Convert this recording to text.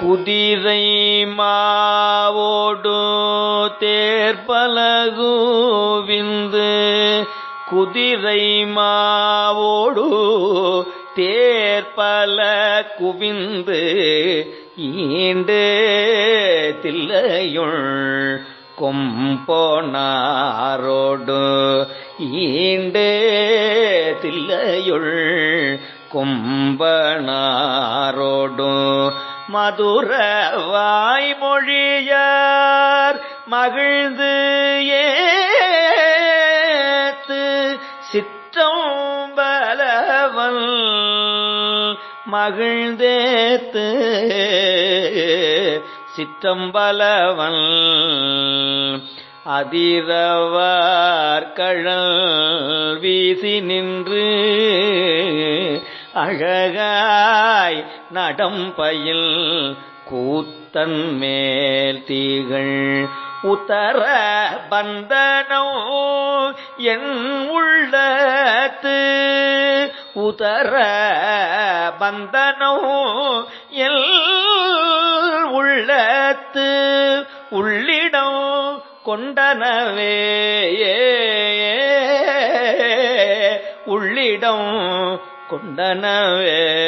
குதிரை மாவோடு தேர்பலகு விந்து குதிரை மாவோடு தேர்பல குவிந்து ஈண்டு தில்லையுள் கொம்போனாரோடு ஈண்டு தில்லையுள் கும்பனாரோடு மதுர வாய்மொழியார் மகிழ்ந்து ஏத்து சிற்றம்பலவன் மகிழ்ந்தேத்து சிற்றம்பலவன் அதிரவார் கழல் வீசி நின்று அழகாய் நடம்பயில் கூத்தன் மேல் தீகள் உத்தர பந்தனோ என் உள்ளத்து உதர பந்தனோ எல் உள்ளத்து உள்ளிடம் கொண்டனவே. உள்ளிடம் கொண்டனவே.